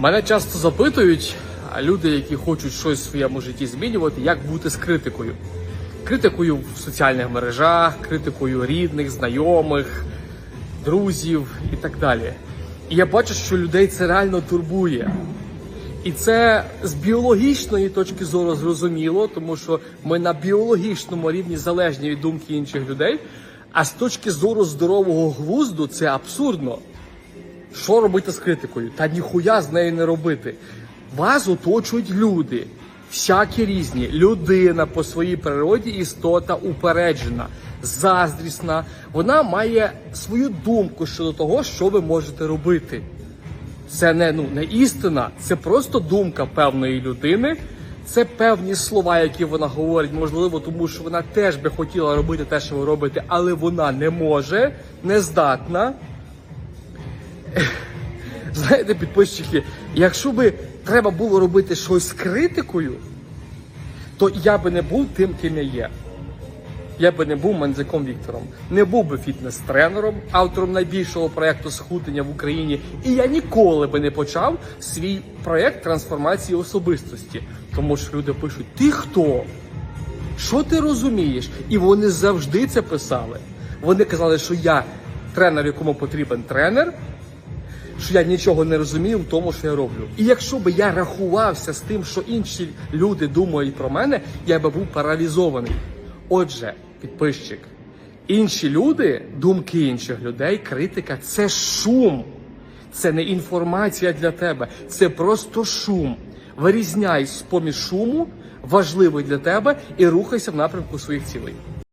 Мене часто запитують люди, які хочуть щось в своєму житті змінювати, як бути з критикою. Критикою в соціальних мережах, критикою рідних, знайомих, друзів і так далі. І я бачу, що людей це реально турбує. І це з біологічної точки зору зрозуміло, тому що ми на біологічному рівні залежні від думки інших людей. А з точки зору здорового глузду це абсурдно. Що робити з критикою? Та ніхуя з нею не робити. Вас оточують люди, всякі різні. Людина по своїй природі істота упереджена, заздрісна. Вона має свою думку щодо того, що ви можете робити. Це не, ну, не істина, це просто думка певної людини. Це певні слова, які вона говорить, можливо, тому що вона теж би хотіла робити те, що ви робите, але вона не може, не здатна. Знаєте, підписчики, якщо би треба було робити щось з критикою, то я би не був тим, ким я є. Я би не був Манзяком Віктором, не був би фітнес-тренером, автором найбільшого проєкту схуднення в Україні. І я ніколи би не почав свій проєкт трансформації особистості. Тому що люди пишуть: Ти хто? Що ти розумієш? І вони завжди це писали. Вони казали, що я тренер, якому потрібен тренер, що я нічого не розумію в тому, що я роблю. І якщо би я рахувався з тим, що інші люди думають про мене, я би був паралізований. Отже, підписчик, інші люди, думки інших людей, критика це шум. Це не інформація для тебе, це просто шум. Вирізняй з поміж шуму, важливий для тебе, і рухайся в напрямку своїх цілей.